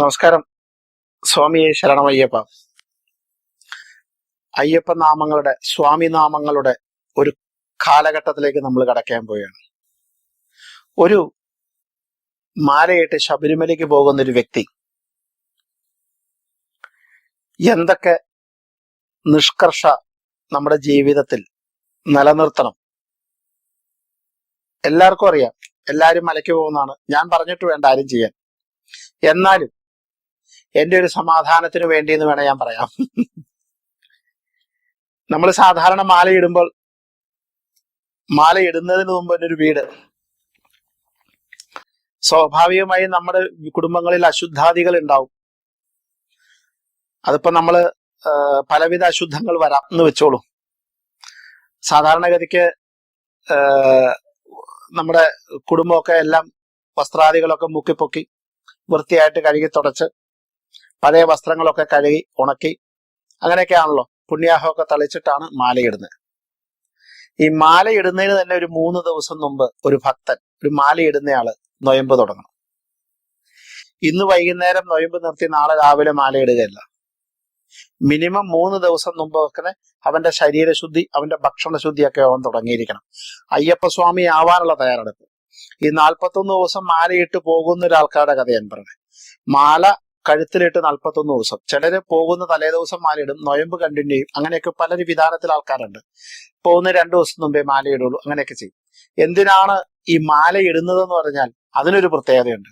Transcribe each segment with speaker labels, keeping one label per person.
Speaker 1: നമസ്കാരം. സ്വാമിയെ ശരണമയ്യപ്പ. അയ്യപ്പ നാമങ്ങളുടെ സ്വാമി നാമങ്ങളുടെ ഒരു കാലഘട്ടത്തിലേക്ക് നമ്മൾ കടക്കാൻ പോവുകയാണ്. ഒരു മാലയിട്ട് ശബരിമലയ്ക്ക് പോകുന്ന ഒരു വ്യക്തി എന്തൊക്കെ നിഷ്കർഷ നമ്മുടെ ജീവിതത്തിൽ നിലനിർത്തണം? എല്ലാവർക്കും അറിയാം. എല്ലാവരും മലയ്ക്ക് പോകുന്നതാണ്. ഞാൻ പറഞ്ഞിട്ട് വേണ്ട ആരും ചെയ്യാൻ. എന്നാലും എന്റെ ഒരു സമാധാനത്തിന് വേണ്ടി എന്ന് വേണേ ഞാൻ പറയാം. നമ്മൾ സാധാരണ മാലയിടുമ്പോൾ മാലയിടുന്നതിന് മുമ്പ് എന്റെ ഒരു വീട്. സ്വാഭാവികമായി നമ്മുടെ കുടുംബങ്ങളിൽ അശുദ്ധാദികൾ ഉണ്ടാവും. അതിപ്പോ നമ്മൾ പലവിധ അശുദ്ധങ്ങൾ വരാം എന്ന് വെച്ചോളൂ. സാധാരണഗതിക്ക് നമ്മുടെ കുടുംബമൊക്കെ എല്ലാം വസ്ത്രാദികളൊക്കെ മുക്കിപ്പൊക്കി വൃത്തിയായിട്ട് കഴുകി തുടച്ച് പഴയ വസ്ത്രങ്ങളൊക്കെ കഴുകി ഉണക്കി അങ്ങനെയൊക്കെയാണല്ലോ പുണ്യാഹമൊക്കെ തളിച്ചിട്ടാണ് മാലയിടുന്നത്. ഈ മാലയിടുന്നതിന് തന്നെ ഒരു മൂന്ന് ദിവസം മുമ്പ് ഒരു ഭക്തൻ ഒരു മാലയിടുന്നയാൾ നൊയമ്പ് തുടങ്ങണം. ഇന്ന് വൈകുന്നേരം നൊയമ്പ് നിർത്തി നാളെ രാവിലെ മാലയിടുകയല്ല. മിനിമം മൂന്ന് ദിവസം മുമ്പ് ഒക്കെ അവന്റെ ശരീരശുദ്ധി അവന്റെ ഭക്ഷണശുദ്ധിയൊക്കെ അവൻ തുടങ്ങിയിരിക്കണം. അയ്യപ്പസ്വാമി ആവാനുള്ള തയ്യാറെടുപ്പ്. ഈ നാൽപ്പത്തൊന്ന് ദിവസം മാലയിട്ട് പോകുന്ന ഒരാൾക്കാരുടെ കഥ ഞാൻ പറഞ്ഞത് മാല കഴുത്തിലിട്ട് നാൽപ്പത്തൊന്ന് ദിവസം. ചിലര് പോകുന്ന തലേ ദിവസം മാലയിടും നൊയമ്പ് കണ്ടിന്യൂ ചെയ്യും. അങ്ങനെയൊക്കെ പല വിധാനത്തിൽ ആൾക്കാരുണ്ട്. പോകുന്ന രണ്ടു ദിവസം മുമ്പേ മാലയിടുള്ളൂ. അങ്ങനെയൊക്കെ ചെയ്യും. എന്തിനാണ് ഈ മാല ഇടുന്നതെന്ന് പറഞ്ഞാൽ അതിനൊരു പ്രത്യേകതയുണ്ട്.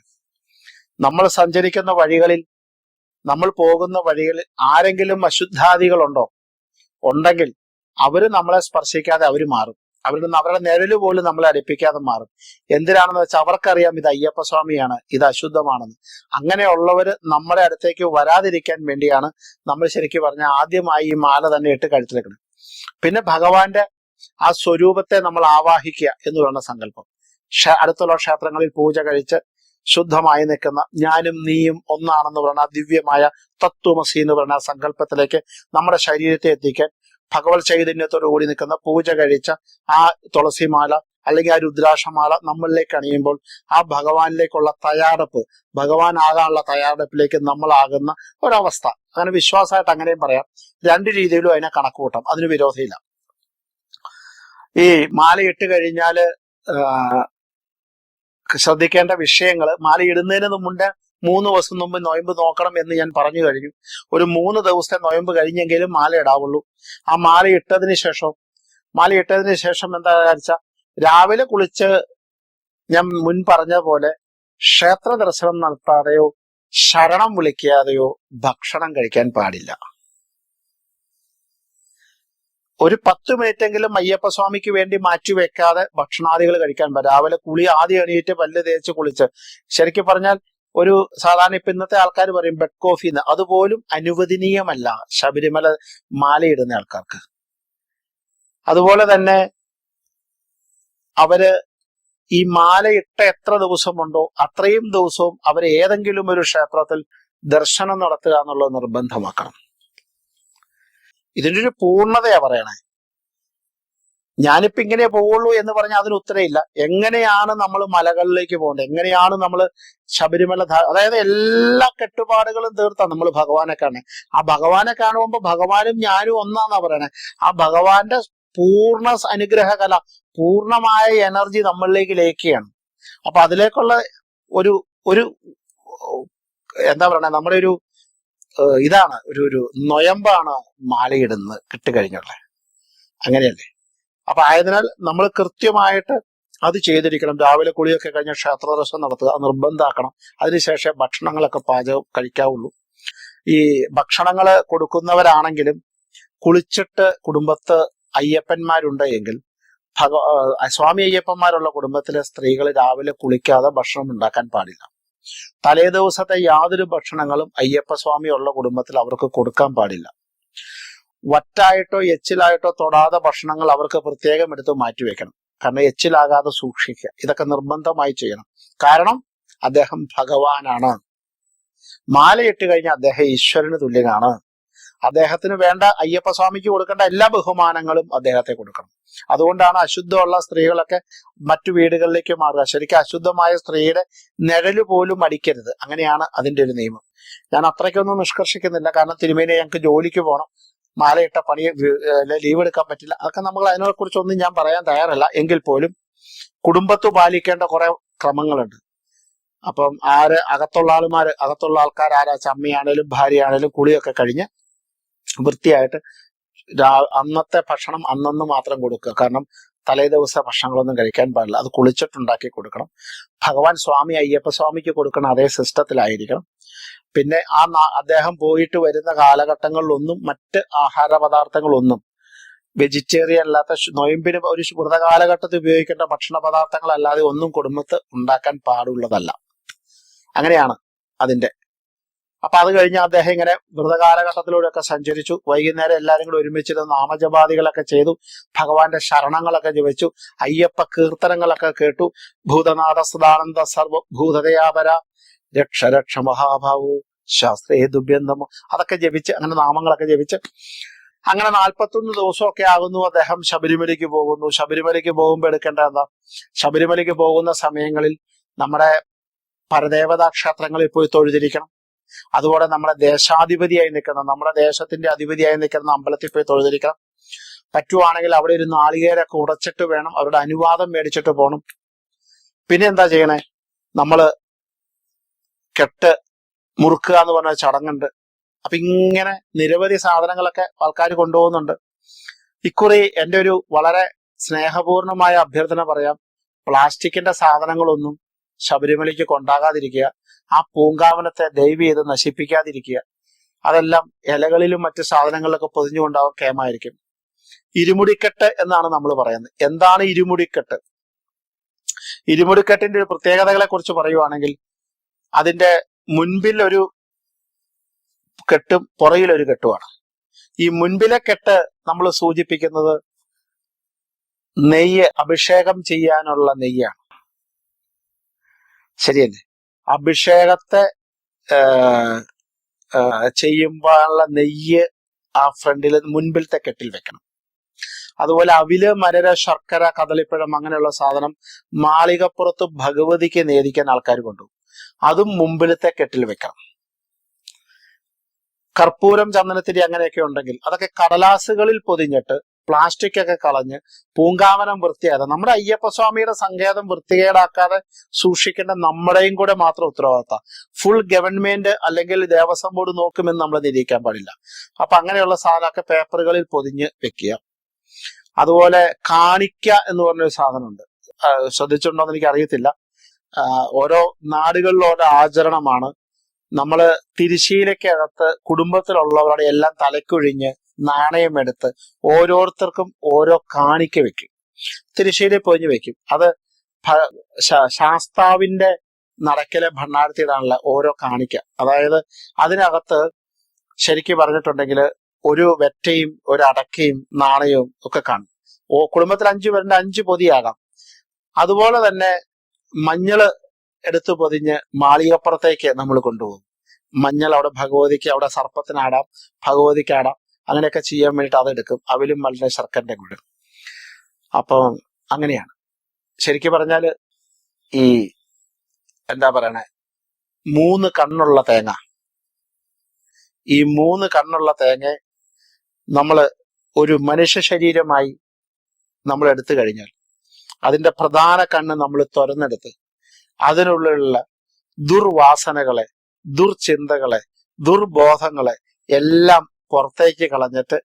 Speaker 1: നമ്മൾ സഞ്ചരിക്കുന്ന വഴികളിൽ നമ്മൾ പോകുന്ന വഴികളിൽ ആരെങ്കിലും അശുദ്ധാദികളുണ്ടോ? ഉണ്ടെങ്കിൽ അവർ നമ്മളെ സ്പർശിക്കാതെ അവർ മാറും. അവരുടെ അവരുടെ നിഴൽ പോലും നമ്മളെ അടുപ്പിക്കാതെ മാറും. എന്തിനാണെന്ന് വെച്ചാൽ അവർക്കറിയാം ഇത് അയ്യപ്പ സ്വാമിയാണ് ഇത് അശുദ്ധമാണെന്ന്. അങ്ങനെയുള്ളവർ നമ്മുടെ അടുത്തേക്ക് വരാതിരിക്കാൻ വേണ്ടിയാണ് നമ്മൾ ശരിക്കും പറഞ്ഞാൽ ആദ്യമായി ഈ മാല തന്നെ ഇട്ട് കഴുത്തിലെക്കണം പിന്നെ ഭഗവാന്റെ ആ സ്വരൂപത്തെ നമ്മൾ ആവാഹിക്കുക എന്ന് പറയുന്ന സങ്കല്പം. അടുത്തുള്ള ക്ഷേത്രങ്ങളിൽ പൂജ കഴിച്ച് ശുദ്ധമായി നിൽക്കുന്ന ഞാനും നീയും ഒന്നാണെന്ന് പറയുന്ന ദിവ്യമായ തത്വമസി എന്ന് പറയുന്ന സങ്കല്പത്തിലേക്ക് നമ്മുടെ ശരീരത്തെ എത്തിക്കാൻ ഭഗവത് ചൈതന്യത്തോടുകൂടി നിൽക്കുന്ന പൂജ കഴിച്ച ആ തുളസിമാല അല്ലെങ്കിൽ ആ രുദ്രാക്ഷമാല നമ്മളിലേക്ക് അണിയുമ്പോൾ ആ ഭഗവാനിലേക്കുള്ള തയ്യാറെടുപ്പ് ഭഗവാൻ ആകാനുള്ള തയ്യാറെടുപ്പിലേക്ക് നമ്മളാകുന്ന ഒരവസ്ഥ. അങ്ങനെ വിശ്വാസമായിട്ട് അങ്ങനെയും പറയാം. രണ്ട് രീതിയിലും അതിനെ കണക്ക് കൂട്ടാം അതിന് വിരോധിയില്ല ഈ മാല ഇട്ട് കഴിഞ്ഞാൽ ശ്രദ്ധിക്കേണ്ട വിഷയങ്ങൾ മാല ഇടുന്നതിന് മുമ്പ് മൂന്ന് ദിവസം മുമ്പ് നൊയമ്പ് നോക്കണം എന്ന് ഞാൻ പറഞ്ഞു കഴിഞ്ഞു. ഒരു മൂന്ന് ദിവസത്തെ നൊയമ്പ് കഴിഞ്ഞെങ്കിലും മാല ഇടാവുള്ളൂ. ആ മാല ഇട്ടതിന് ശേഷം മാല ഇട്ടതിന് ശേഷം എന്താ വെച്ചാൽ രാവിലെ കുളിച്ച് ഞാൻ മുൻ പറഞ്ഞ പോലെ ക്ഷേത്ര ദർശനം നടത്താതെയോ ശരണം വിളിക്കാതെയോ ഭക്ഷണം കഴിക്കാൻ പാടില്ല. ഒരു പത്ത് മിനിറ്റെങ്കിലും അയ്യപ്പ സ്വാമിക്ക് വേണ്ടി മാറ്റിവെക്കാതെ ഭക്ഷണാദികൾ കഴിക്കാൻ പാടില്ല. രാവിലെ കുളി ആദ്യം എണീറ്റ് പല്ല് തേച്ച് കുളിച്ച്. ശരിക്കും പറഞ്ഞാൽ ഒരു സാധാരണ ഇപ്പൊ ഇന്നത്തെ ആൾക്കാർ പറയും ബെഡ് കോഫി എന്ന് അതുപോലും അനുവദനീയമല്ല ശബരിമല മാലയിടുന്ന ആൾക്കാർക്ക്. അതുപോലെ തന്നെ അവർ ഈ മാലയിട്ട എത്ര ദിവസമുണ്ടോ അത്രയും ദിവസവും അവർ ഏതെങ്കിലും ഒരു ക്ഷേത്രത്തിൽ ദർശനം നടത്തുക എന്നുള്ളത് നിർബന്ധമാക്കണം. ഇതിന്റെ ഒരു പൂർണതയാ പറയണേ. ഞാനിപ്പോ ഇങ്ങനെ പോവുള്ളൂ എന്ന് പറഞ്ഞാൽ അതിന് ഉത്തരയില്ല എങ്ങനെയാണ് നമ്മൾ മലകളിലേക്ക് പോകേണ്ടത്? എങ്ങനെയാണ് നമ്മൾ ശബരിമല അതായത് എല്ലാ കെട്ടുപാടുകളും തീർത്താണ് നമ്മൾ ഭഗവാനെ കാണുന്നത് ആ ഭഗവാനെ കാണുമ്പോൾ ഭഗവാനും ഞാനും ഒന്നാന്നാ പറയണേ. ആ ഭഗവാന്റെ പൂർണ അനുഗ്രഹ കല പൂർണമായ എനർജി നമ്മളിലേക്ക് ലയിക്കുകയാണ് അപ്പൊ അതിലേക്കുള്ള ഒരു ഒരു എന്താ പറയണേ നമ്മുടെ ഒരു ഇതാണ്. ഒരു ഒരു നൊയമ്പാണ് മാലയിടുന്നത് കിട്ടിക്കഴിഞ്ഞുള്ളത് അങ്ങനെയല്ലേ? അപ്പൊ ആയതിനാൽ നമ്മൾ കൃത്യമായിട്ട് അത് ചെയ്തിരിക്കണം. രാവിലെ കുളിയൊക്കെ കഴിഞ്ഞ ക്ഷേത്ര ദർശനം നടത്തുക നിർബന്ധമാക്കണം അതിനുശേഷം ഭക്ഷണങ്ങളൊക്കെ പാചകം കഴിക്കാവുള്ളൂ. ഈ ഭക്ഷണങ്ങൾ കൊടുക്കുന്നവരാണെങ്കിലും കുളിച്ചിട്ട് കുടുംബത്ത് അയ്യപ്പന്മാരുണ്ട് എങ്കിൽ ഭഗ സ്വാമി അയ്യപ്പന്മാരുള്ള കുടുംബത്തിലെ സ്ത്രീകൾ രാവിലെ കുളിക്കാതെ ഭക്ഷണം ഉണ്ടാക്കാൻ പാടില്ല. തലേ ദിവസത്തെ യാതൊരു ഭക്ഷണങ്ങളും അയ്യപ്പ സ്വാമി ഉള്ള കുടുംബത്തിൽ അവർക്ക് കൊടുക്കാൻ പാടില്ല. വറ്റായിട്ടോ എച്ചിലായിട്ടോ തൊടാതെ ഭക്ഷണങ്ങൾ അവർക്ക് പ്രത്യേകം എടുത്ത് മാറ്റിവെക്കണം കാരണം എച്ചിലാകാതെ സൂക്ഷിക്കുക. ഇതൊക്കെ നിർബന്ധമായി ചെയ്യണം. കാരണം അദ്ദേഹം ഭഗവാനാണ്. മാലയിട്ട് കഴിഞ്ഞാൽ അദ്ദേഹം ഈശ്വരന് തുല്യനാണ്. അദ്ദേഹത്തിന് വേണ്ട അയ്യപ്പ സ്വാമിക്ക് കൊടുക്കേണ്ട എല്ലാ ബഹുമാനങ്ങളും അദ്ദേഹത്തെ കൊടുക്കണം. അതുകൊണ്ടാണ് അശുദ്ധമുള്ള സ്ത്രീകളൊക്കെ മറ്റു വീടുകളിലേക്ക് മാറുക. ശരിക്കും അശുദ്ധമായ സ്ത്രീയുടെ നിഴൽ പോലും അടിക്കരുത്. അങ്ങനെയാണ് അതിന്റെ ഒരു നിയമം. ഞാൻ അത്രയ്ക്കൊന്നും നിഷ്കർഷിക്കുന്നില്ല. കാരണം തിരുമേനെ ഞങ്ങൾക്ക് ജോലിക്ക് പോകണം. മാലയിട്ട പണി ലീവ് എടുക്കാൻ പറ്റില്ല. അതൊക്കെ നമ്മൾ അതിനെ കുറിച്ചൊന്നും ഞാൻ പറയാൻ തയ്യാറല്ല. എങ്കിൽ പോലും കുടുംബത്ത് പാലിക്കേണ്ട കുറെ ക്രമങ്ങളുണ്ട്. അപ്പം ആര് അകത്തുള്ള ആളുമാർ അകത്തുള്ള ആൾക്കാർ ആരാ? ചമ്മയാണേലും ഭാര്യയാണേലും കുളിയൊക്കെ കഴിഞ്ഞ് വൃത്തിയായിട്ട് അന്നത്തെ ഭക്ഷണം അന്നന്ന് മാത്രം കൊടുക്കുക. കാരണം തലേ ദിവസത്തെ ഭക്ഷണങ്ങളൊന്നും കഴിക്കാൻ പാടില്ല. അത് കുളിച്ചിട്ടുണ്ടാക്കി കൊടുക്കണം. ഭഗവാൻ സ്വാമി അയ്യപ്പ സ്വാമിക്ക് കൊടുക്കണം അതേ സിസ്റ്റത്തിലായിരിക്കണം. പിന്നെ ആ അദ്ദേഹം പോയിട്ട് വരുന്ന കാലഘട്ടങ്ങളിലൊന്നും മറ്റ് ആഹാര പദാർത്ഥങ്ങളൊന്നും വെജിറ്റേറിയൻ അല്ലാത്ത നോയമ്പിന് ഒരു വ്രതകാലഘട്ടത്തിൽ വ്രത കാലഘട്ടത്തിൽ ഉപയോഗിക്കേണ്ട ഭക്ഷണ പദാർത്ഥങ്ങളല്ലാതെ ഒന്നും കുടുംബത്ത് ഉണ്ടാക്കാൻ പാടുള്ളതല്ല. അങ്ങനെയാണ് അതിന്റെ അപ്പൊ അത് കഴിഞ്ഞ് അദ്ദേഹം ഇങ്ങനെ വ്രതകാലഘട്ടത്തിലൂടെയൊക്കെ സഞ്ചരിച്ചു. വൈകുന്നേരം എല്ലാവരും കൂടെ ഒരുമിച്ചിരുന്ന് നാമജപാദികളൊക്കെ ചെയ്തു. ഭഗവാന്റെ ശരണങ്ങളൊക്കെ ജപിച്ചു. അയ്യപ്പ കീർത്തനങ്ങളൊക്കെ കേട്ടു. ഭൂതനാഥ സദാനന്ദ സർവ ഭൂതദയാപര രക്ഷ രക്ഷ മഹാഭാവു ശാസ്ത്രേ ദുഭ്യന്തമോ അതൊക്കെ ജപിച്ച് അങ്ങനെ നാമങ്ങളൊക്കെ ജപിച്ച് അങ്ങനെ നാൽപ്പത്തൊന്ന് ദിവസമൊക്കെ ആകുന്നു അദ്ദേഹം ശബരിമലയ്ക്ക് പോകുന്നു. ശബരിമലയ്ക്ക് പോകുമ്പോൾ എടുക്കേണ്ട എന്താ? ശബരിമലയ്ക്ക് പോകുന്ന സമയങ്ങളിൽ നമ്മുടെ പരദേവതാ ക്ഷേത്രങ്ങളിൽ പോയി തൊഴുതിരിക്കണം. അതുപോലെ നമ്മുടെ ദേശാധിപതിയായി നിൽക്കുന്ന നമ്മുടെ ദേശത്തിന്റെ അധിപതിയായി നിൽക്കുന്ന അമ്പലത്തിൽ പോയി തൊഴുതിരിക്കണം. പറ്റുവാണെങ്കിൽ അവിടെ ഒരു നാളികേരൊക്കെ ഉടച്ചിട്ട് വേണം അവരുടെ അനുവാദം മേടിച്ചിട്ട് പോകണം. പിന്നെ എന്താ ചെയ്യണേ? നമ്മൾ കെട്ട് മുറുക്കുക എന്ന് പറഞ്ഞ ചടങ്ങുണ്ട്. അപ്പൊ ഇങ്ങനെ നിരവധി സാധനങ്ങളൊക്കെ ആൾക്കാർ കൊണ്ടുപോകുന്നുണ്ട്. ഇക്കുറി എന്റെ ഒരു വളരെ സ്നേഹപൂർണമായ അഭ്യർത്ഥന പറയാം. പ്ലാസ്റ്റിക്കിന്റെ സാധനങ്ങളൊന്നും ശബരിമലയ്ക്ക് കൊണ്ടാകാതിരിക്കുക. ആ പൂങ്കാവനത്തെ ദൈവം ചെയ്ത് നശിപ്പിക്കാതിരിക്കുക. അതെല്ലാം ഇലകളിലും മറ്റു സാധനങ്ങളിലൊക്കെ പൊതിഞ്ഞുകൊണ്ടാവും കേമായിരിക്കും. ഇരുമുടിക്കെട്ട് എന്നാണ് നമ്മൾ പറയുന്നത്. എന്താണ് ഇരുമുടിക്കെട്ട്? ഇരുമുടിക്കെട്ടിന്റെ ഒരു പ്രത്യേകതകളെ കുറിച്ച് പറയുവാണെങ്കിൽ അതിന്റെ മുൻപിൽ ഒരു കെട്ടും പുറയിലൊരു ഒരു കെട്ടുമാണ്. ഈ മുൻപിലെ കെട്ട് നമ്മൾ സൂചിപ്പിക്കുന്നത് നെയ്യ് അഭിഷേകം ചെയ്യാനുള്ള നെയ്യാണ്. ശരിയല്ലേ? അഭിഷേകത്തെ ചെയ്യുമ്പോഴുള്ള നെയ്യ് ആ ഫ്രണ്ടിൽ മുൻപിലത്തെ കെട്ടിൽ വെക്കണം. അതുപോലെ അവിൽ മരര ശർക്കര കദളിപ്പഴം അങ്ങനെയുള്ള സാധനം മാളികപ്പുറത്ത് ഭഗവതിക്ക് നേദിക്കാൻ ആൾക്കാർ കൊണ്ടുപോകും. അതും മുമ്പിലത്തെ കെട്ടിൽ വെക്കണം. കർപ്പൂരം ചന്ദനത്തിരി അങ്ങനെയൊക്കെ ഉണ്ടെങ്കിൽ അതൊക്കെ കടലാസുകളിൽ പൊതിഞ്ഞിട്ട് പ്ലാസ്റ്റിക് ഒക്കെ കളഞ്ഞ് പൂങ്കാവനം വൃത്തിയാതെ നമ്മുടെ അയ്യപ്പസ്വാമിയുടെ സങ്കേതം വൃത്തികേടാക്കാതെ സൂക്ഷിക്കേണ്ട നമ്മുടെയും കൂടെ മാത്രം ഉത്തരവാദിത്ത. ഫുൾ ഗവൺമെന്റ് അല്ലെങ്കിൽ ദേവസ്വം ബോർഡ് നോക്കുമെന്ന് നമ്മൾ നിരീക്കാൻ പാടില്ല. അപ്പൊ അങ്ങനെയുള്ള സാധനമൊക്കെ പേപ്പറുകളിൽ പൊതിഞ്ഞ് വെക്കുക. അതുപോലെ കാണിക്ക എന്ന് പറഞ്ഞൊരു സാധനമുണ്ട്. ശ്രദ്ധിച്ചിട്ടുണ്ടോ എന്ന് എനിക്ക് അറിയത്തില്ല ഓരോ നാടുകളിലും ഓരോ ആചരണമാണ്. നമ്മൾ തിരിശീലക്കകത്ത് കുടുംബത്തിലുള്ളവരുടെ എല്ലാം തലക്കൊഴിഞ്ഞ് നാണയമെടുത്ത് ഓരോരുത്തർക്കും ഓരോ കാണിക്ക വെക്കും. തിരിശീല പൊതിഞ്ഞ് വെക്കും. അത് ശാസ്താവിന്റെ നടക്കലെ ഭണ്ണാരത്തിയിടാനുള്ള ഓരോ കാണിക്ക. അതായത് അതിനകത്ത് ശരിക്കും പറഞ്ഞിട്ടുണ്ടെങ്കിൽ ഒരു വെറ്റയും ഒരു അടക്കയും നാണയവും ഒക്കെ കാണും. ഓ കുടുംബത്തിൽ അഞ്ചു പേരുടെ അഞ്ച് പൊതിയാകാം. അതുപോലെ തന്നെ മഞ്ഞൾ എടുത്തു പൊതിഞ്ഞ് മാളികപ്പുറത്തേക്ക് നമ്മൾ കൊണ്ടുപോകും. മഞ്ഞൾ അവിടെ ഭഗവതിക്ക് അവിടെ സർപ്പത്തിനാടാം ഭഗവതിക്ക് ആടാം അങ്ങനെയൊക്കെ ചെയ്യാൻ വേണ്ടിയിട്ട് അതെടുക്കും അവലും മലിന ശർക്കരന്റെ കൂടെ അപ്പം അങ്ങനെയാണ്. ശരിക്കും പറഞ്ഞാൽ ഈ എന്താ പറയണേ? മൂന്ന് കണ്ണുള്ള തേങ്ങ. ഈ മൂന്ന് കണ്ണുള്ള തേങ്ങ നമ്മൾ ഒരു മനുഷ്യ ശരീരമായി നമ്മൾ എടുത്തു കഴിഞ്ഞാൽ അതിന്റെ പ്രധാന കണ്ണ് നമ്മൾ തുറന്നെടുത്ത് അതിനുള്ളിലുള്ള ദുർവാസനകളെ ദുർചിന്തകളെ ദുർബോധങ്ങളെ എല്ലാം പുറത്തേക്ക് കളഞ്ഞിട്ട്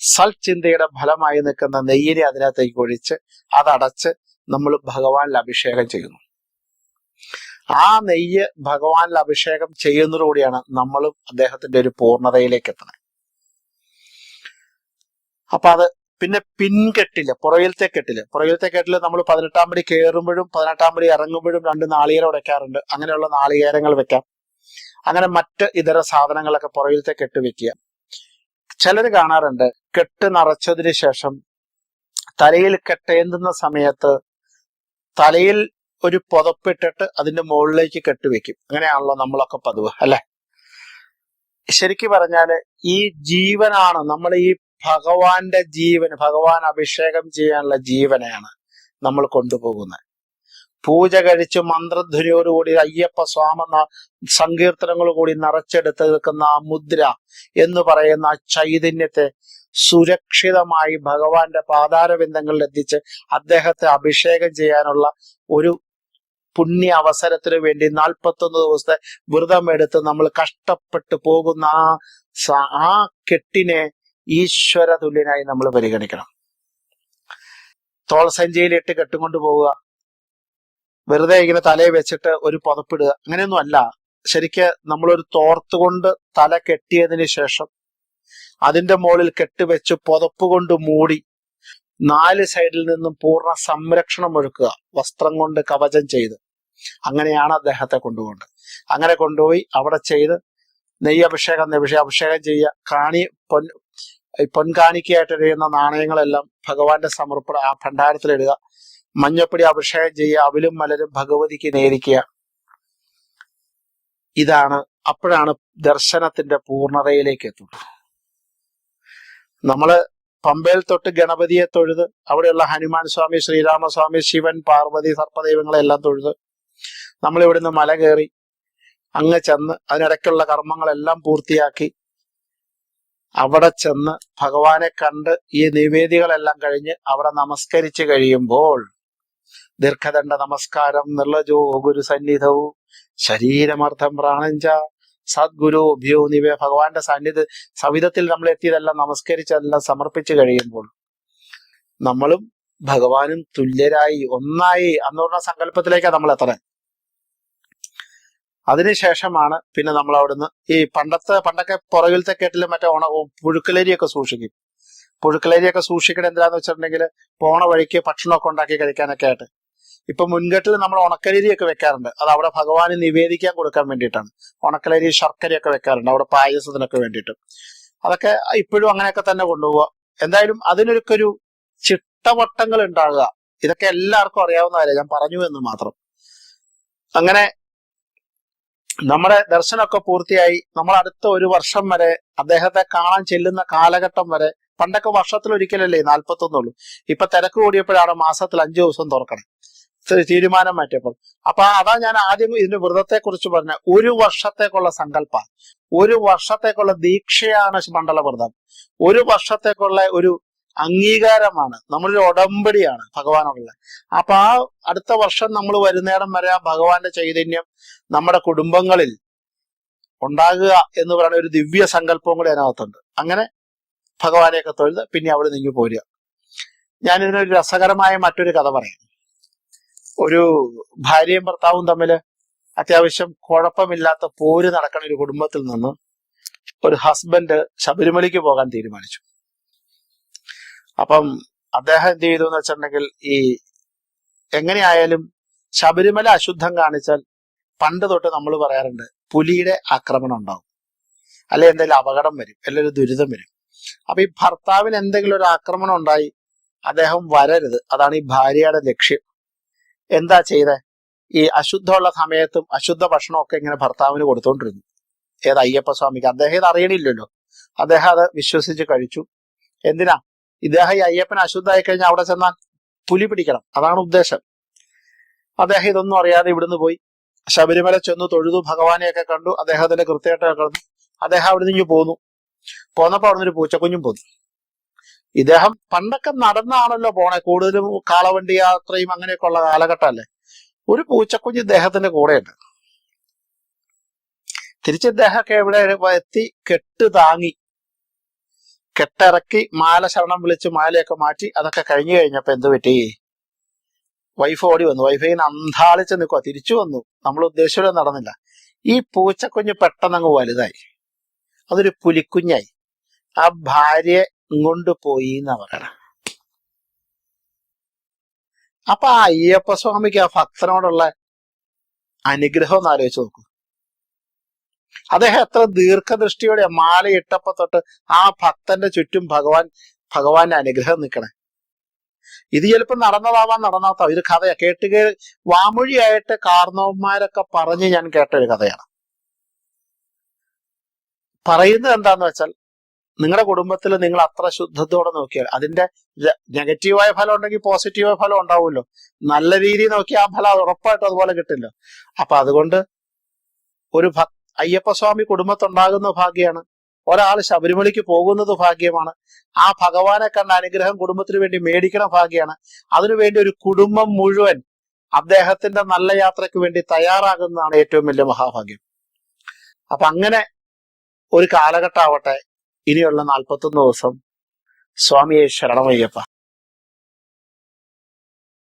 Speaker 1: സൽചിന്തയുടെ ഫലമായി നിൽക്കുന്ന നെയ്യിനെ അതിനകത്തേക്ക് ഒഴിച്ച് അതടച്ച് നമ്മൾ ഭഗവാനിൽ അഭിഷേകം ചെയ്യുന്നു. ആ നെയ്യ് ഭഗവാനിൽ അഭിഷേകം ചെയ്യുന്നതോടുകൂടിയാണ് നമ്മളും അദ്ദേഹത്തിന്റെ ഒരു പൂർണതയിലേക്ക് എത്തുന്നത്. അപ്പൊ അത് പിന്നെ പിൻകെട്ടിൽ പുറകിലത്തെ കെട്ടിൽ. പുറകിലത്തെ കെട്ടിൽ നമ്മൾ പതിനെട്ടാം പടി കയറുമ്പോഴും പതിനെട്ടാം പടി ഇറങ്ങുമ്പോഴും രണ്ട് നാളികേരം ഉടയ്ക്കാറുണ്ട് അങ്ങനെയുള്ള നാളികേരങ്ങൾ വെക്കാം. അങ്ങനെ മറ്റ് ഇതര സാധനങ്ങളൊക്കെ പുറകിലത്തെ കെട്ട് വെക്കുക. ചിലർ കാണാറുണ്ട് കെട്ട് നിറച്ചതിന് ശേഷം തലയിൽ കെട്ടേന്തുന്ന സമയത്ത് തലയിൽ ഒരു പുതപ്പിട്ടിട്ട് അതിന്റെ മുകളിലേക്ക് കെട്ടുവെക്കും അങ്ങനെയാണല്ലോ നമ്മളൊക്കെ പതിവ് അല്ലെ? ശരിക്ക് പറഞ്ഞാൽ ഈ ജീവനാണ് നമ്മൾ ഈ ഭഗവാന്റെ ജീവൻ ഭഗവാൻ അഭിഷേകം ചെയ്യാനുള്ള ജീവനെയാണ് നമ്മൾ കൊണ്ടുപോകുന്നത്. പൂജ കഴിച്ച് മന്ത്രധ്വനിയോടുകൂടി അയ്യപ്പ സ്വാമ സങ്കീർത്തനങ്ങൾ കൂടി നിറച്ചെടുത്ത് നിൽക്കുന്ന ആ മുദ്ര എന്ന് പറയുന്ന ചൈതന്യത്തെ സുരക്ഷിതമായി ഭഗവാന്റെ പാതാരബിന്ദങ്ങളിൽ എത്തിച്ച് അദ്ദേഹത്തെ അഭിഷേകം ചെയ്യാനുള്ള ഒരു പുണ്യ അവസരത്തിന് വേണ്ടി നാൽപ്പത്തൊന്ന് ദിവസത്തെ വ്രതമെടുത്ത് നമ്മൾ കഷ്ടപ്പെട്ട് പോകുന്ന ആ കെട്ടിനെ ഈശ്വര തുല്യനായി നമ്മൾ പരിഗണിക്കണം. തോൾസഞ്ചിയിലിട്ട് കെട്ടുകൊണ്ട് പോവുക. വെറുതെ ഇങ്ങനെ തലയെ വെച്ചിട്ട് ഒരു പുതപ്പിടുക. അങ്ങനെയൊന്നും അല്ല. ശരിക്ക് നമ്മളൊരു തോർത്ത് കൊണ്ട് തല കെട്ടിയതിന് ശേഷം അതിന്റെ മുകളിൽ കെട്ടിവെച്ച് പുതപ്പ് കൊണ്ട് മൂടി നാല് സൈഡിൽ നിന്നും പൂർണ സംരക്ഷണം ഒഴുക്കുക വസ്ത്രം കൊണ്ട് കവചം ചെയ്ത്. അങ്ങനെയാണ് അദ്ദേഹത്തെ കൊണ്ടുപോകേണ്ടത്. അങ്ങനെ കൊണ്ടുപോയി അവിടെ ചെയ്ത് നെയ്യഭിഷേകം അഭിഷേകം നെയ്യ് അഭിഷേകം ചെയ്യുക. കാണി പൊൻ ഈ പൊൻകാണിക്കയായിട്ട് എഴുതുന്ന നാണയങ്ങളെല്ലാം ഭഗവാന്റെ സമർപ്പണ ആ ഭണ്ഡാരത്തിൽ ഇടുക മഞ്ഞപ്പൊടി അഭിഷേകം ചെയ്യുക അവിലും മലരും ഭഗവതിക്ക് നേരിക്കുക. ഇതാണ് അപ്പോഴാണ് ദർശനത്തിന്റെ പൂർണതയിലേക്ക് എത്തുന്നത്. നമ്മൾ പമ്പയിൽ തൊട്ട് ഗണപതിയെ തൊഴുത് അവിടെയുള്ള ഹനുമാൻ സ്വാമി ശ്രീരാമസ്വാമി ശിവൻ പാർവതി സർപ്പദൈവങ്ങളെ എല്ലാം തൊഴുത് നമ്മൾ ഇവിടുന്ന് മല കയറി അങ്ങ് ചെന്ന് അതിനിടയ്ക്കുള്ള കർമ്മങ്ങളെല്ലാം പൂർത്തിയാക്കി അവിടെ ചെന്ന് ഭഗവാനെ കണ്ട് ഈ നിവേദികളെല്ലാം കഴിഞ്ഞ് അവിടെ നമസ്കരിച്ചു കഴിയുമ്പോൾ ദീർഘദണ്ഡ നമസ്കാരം നിർലജോ ഗുരു സന്നിധവും ശരീരമർത്ഥം പ്രാണഞ്ച സദ്ഗുരു ഭ്യോ നിവേ ഭഗവാന്റെ സാന്നിധ്യ സവിധത്തിൽ നമ്മൾ എത്തിയതെല്ലാം നമസ്കരിച്ചതെല്ലാം സമർപ്പിച്ചു കഴിയുമ്പോൾ നമ്മളും ഭഗവാനും തുല്യരായി ഒന്നായി അന്നുള്ള സങ്കല്പത്തിലേക്കാണ് നമ്മൾ എത്തണേ. അതിനുശേഷമാണ് പിന്നെ നമ്മൾ അവിടുന്ന് ഈ പണ്ടത്തെ പണ്ടൊക്കെ പുറകിലത്തെ കെട്ടിലും മറ്റേ ഓണ പുഴുക്കലരിയൊക്കെ സൂക്ഷിക്കും. പുഴുക്കലരിയൊക്കെ സൂക്ഷിക്കണം എന്തിനാന്ന് വെച്ചിട്ടുണ്ടെങ്കിൽ പോണ വഴിക്ക് ഭക്ഷണമൊക്കെ ഉണ്ടാക്കി കഴിക്കാനൊക്കെ ആയിട്ട്. ഇപ്പൊ മുൻകെട്ടിൽ നമ്മൾ ഉണക്കലരിയൊക്കെ വെക്കാറുണ്ട്. അത് അവിടെ ഭഗവാന് നിവേദിക്കാൻ കൊടുക്കാൻ വേണ്ടിയിട്ടാണ്. ഉണക്കലരി ശർക്കരയൊക്കെ വെക്കാറുണ്ട്. അവിടെ പായസത്തിനൊക്കെ വേണ്ടിയിട്ട്. അതൊക്കെ ഇപ്പോഴും അങ്ങനെയൊക്കെ തന്നെ കൊണ്ടുപോവുക. എന്തായാലും അതിനൊക്കെ ഒരു ചിട്ടവട്ടങ്ങൾ ഉണ്ടാകുക ഇതൊക്കെ എല്ലാവർക്കും അറിയാവുന്ന കാര്യം ഞാൻ പറഞ്ഞു എന്ന് മാത്രം. അങ്ങനെ നമ്മുടെ ദർശനമൊക്കെ പൂർത്തിയായി. നമ്മൾ അടുത്ത ഒരു വർഷം വരെ അദ്ദേഹത്തെ കാണാൻ ചെല്ലുന്ന കാലഘട്ടം വരെ പണ്ടൊക്കെ വർഷത്തിൽ ഒരിക്കലല്ലേ നാൽപ്പത്തൊന്നുള്ളൂ. ഇപ്പൊ തിരക്ക് കൂടിയപ്പോഴാണ് മാസത്തിൽ അഞ്ചു ദിവസം തുറക്കണം. തീരുമാനം മാറ്റിയപ്പോൾ. അപ്പൊ അതാ ഞാൻ ആദ്യം ഇതിന്റെ വ്രതത്തെ കുറിച്ച് പറഞ്ഞ ഒരു വർഷത്തേക്കുള്ള സങ്കല്പ. ഒരു വർഷത്തേക്കുള്ള ദീക്ഷയാണ് മണ്ഡല വ്രതം ഒരു വർഷത്തേക്കുള്ള ഒരു അംഗീകാരമാണ്. നമ്മളൊരു ഉടമ്പടിയാണ് ഭഗവാനോടുള്ള അപ്പൊ ആ അടുത്ത വർഷം നമ്മൾ വരുന്നേരം വരെ ആ ഭഗവാന്റെ ചൈതന്യം നമ്മുടെ കുടുംബങ്ങളിൽ ഉണ്ടാകുക എന്ന് പറയുന്ന ഒരു ദിവ്യ സങ്കല്പവും കൂടി അതിനകത്തുണ്ട്. അങ്ങനെ ഭഗവാനെയൊക്കെ തൊഴുത് പിന്നെ അവിടെ നിന്ന് പോരുക. ഞാനിതിനൊരു രസകരമായ മറ്റൊരു കഥ പറയാം. ഒരു ഭാര്യയും ഭർത്താവും തമ്മിൽ അത്യാവശ്യം കുഴപ്പമില്ലാത്ത പോര് നടക്കുന്ന ഒരു കുടുംബത്തിൽ നിന്ന് ഒരു ഹസ്ബൻഡ് ശബരിമലയ്ക്ക് പോകാൻ തീരുമാനിച്ചു. അപ്പം അദ്ദേഹം എന്ത് ചെയ്തു എന്ന് വെച്ചിട്ടുണ്ടെങ്കിൽ ഈ എങ്ങനെയായാലും ശബരിമല അശുദ്ധം കാണിച്ചാൽ പണ്ട് തൊട്ട് നമ്മൾ പറയാറുണ്ട് പുലിയുടെ ആക്രമണം ഉണ്ടാവും. അല്ലെ എന്തെങ്കിലും അപകടം വരും അല്ലെങ്കിൽ ഒരു ദുരിതം വരും. അപ്പൊ ഈ ഭർത്താവിന് എന്തെങ്കിലും ഒരു ആക്രമണം ഉണ്ടായി അദ്ദേഹം വരരുത്. അതാണ് ഈ ഭാര്യയുടെ ലക്ഷ്യം. എന്താ ചെയ്തേ? ഈ അശുദ്ധമുള്ള സമയത്തും അശുദ്ധ ഭക്ഷണമൊക്കെ ഇങ്ങനെ ഭർത്താവിന് കൊടുത്തോണ്ടിരുന്നു. ഏത് അയ്യപ്പ സ്വാമിക്ക് അദ്ദേഹം ഇത് അറിയണില്ലല്ലോ. അദ്ദേഹം അത് വിശ്വസിച്ച് കഴിച്ചു. എന്തിനാ? ഇദ്ദേഹം ഈ അയ്യപ്പൻ അശുദ്ധമായി കഴിഞ്ഞാൽ അവിടെ ചെന്നാൽ പുലി പിടിക്കണം. അതാണ് ഉദ്ദേശം. അദ്ദേഹം ഇതൊന്നും അറിയാതെ ഇവിടുന്ന് പോയി. ശബരിമല ചെന്നു തൊഴുതു ഭഗവാനെയൊക്കെ കണ്ടു. അദ്ദേഹത്തിന്റെ കൃത്യമായിട്ടൊക്കെ കണ്ടു അദ്ദേഹം അവിടെ നിന്ന് പോന്നു. പോന്നപ്പോ അവിടെ ഒരു പൂച്ചക്കുഞ്ഞും പോന്നു. ഇദ്ദേഹം പണ്ടൊക്കെ നടന്നാണല്ലോ പോണേ. കൂടുതലും കാളവണ്ടി യാത്രയും അങ്ങനെയൊക്കെ ഉള്ള കാലഘട്ടമല്ലേ. ഒരു പൂച്ചക്കുഞ്ഞ് ഇദ്ദേഹത്തിന്റെ കൂടെയുണ്ട്. തിരിച്ച് ഇദ്ദേഹമൊക്കെ എവിടെ എത്തി? കെട്ട് താങ്ങി. കെട്ടിറക്കി മാല ശരണം വിളിച്ച് മാലയൊക്കെ മാറ്റി അതൊക്കെ കഴിഞ്ഞു കഴിഞ്ഞപ്പോ എന്ത് പറ്റി? വൈഫ് ഓടി വന്നു. വൈഫിനെ അന്താളിച്ച് നിൽക്കുക തിരിച്ചു വന്നു. നമ്മൾ ഉദ്ദേശിച്ചത് നടന്നില്ല. ഈ പൂച്ചക്കുഞ്ഞ് പെട്ടെന്ന് അങ്ങ് വലുതായി. അതൊരു പുലിക്കുഞ്ഞായി. ആ ഭാര്യ ഇങ്ങോട്ട് പോയി എന്ന് പറയണം. അപ്പൊ ആ അയ്യപ്പ സ്വാമിക്ക് ആ ഭക്തനോടുള്ള അനുഗ്രഹം ഒന്ന് ആലോചിച്ച് നോക്കൂ. അദ്ദേഹം എത്ര ദീർഘദൃഷ്ടിയോടെ മാല ഇട്ടപ്പോ തൊട്ട് ആ ഭക്തന്റെ ചുറ്റും ഭഗവാൻ ഭഗവാന്റെ അനുഗ്രഹം നിൽക്കണേ ഇത് ചിലപ്പോ നടന്നതാവാൻ നടന്നാത്ത ഇത് കഥയാ. കേട്ട് വാമൊഴിയായിട്ട് കാർന്നവന്മാരൊക്കെ പറഞ്ഞ് ഞാൻ കേട്ട ഒരു കഥയാണ്. പറയുന്നത് എന്താന്ന് വെച്ചാൽ നിങ്ങളുടെ കുടുംബത്തിൽ നിങ്ങൾ അത്ര ശുദ്ധത്തോടെ നോക്കിയാൽ അതിന്റെ നെഗറ്റീവായ ഫലം ഉണ്ടെങ്കിൽ പോസിറ്റീവായ ഫലം ഉണ്ടാവുമല്ലോ. നല്ല രീതിയിൽ നോക്കിയാൽ ആ ഫലം ഉറപ്പായിട്ടും അതുപോലെ കിട്ടില്ല. അപ്പൊ അതുകൊണ്ട് ഒരു ഭക് അയ്യപ്പസ്വാമി കുടുംബത്തുണ്ടാകുന്ന ഭാഗ്യമാണ് ഒരാൾ ശബരിമലയ്ക്ക് പോകുന്നത് ഭാഗ്യമാണ്. ആ ഭഗവാനെ കണ്ട അനുഗ്രഹം കുടുംബത്തിന് വേണ്ടി മേടിക്കണ ഭാഗ്യമാണ്. അതിനുവേണ്ടി ഒരു കുടുംബം മുഴുവൻ അദ്ദേഹത്തിന്റെ നല്ല യാത്രയ്ക്ക് വേണ്ടി തയ്യാറാകുന്നതാണ് ഏറ്റവും വലിയ മഹാഭാഗ്യം. അപ്പൊ അങ്ങനെ ഒരു കാലഘട്ടമാവട്ടെ. ഇനിയുള്ള നാൽപ്പത്തൊന്ന് ദിവസം സ്വാമിയെ ശരണമയ്യപ്പ.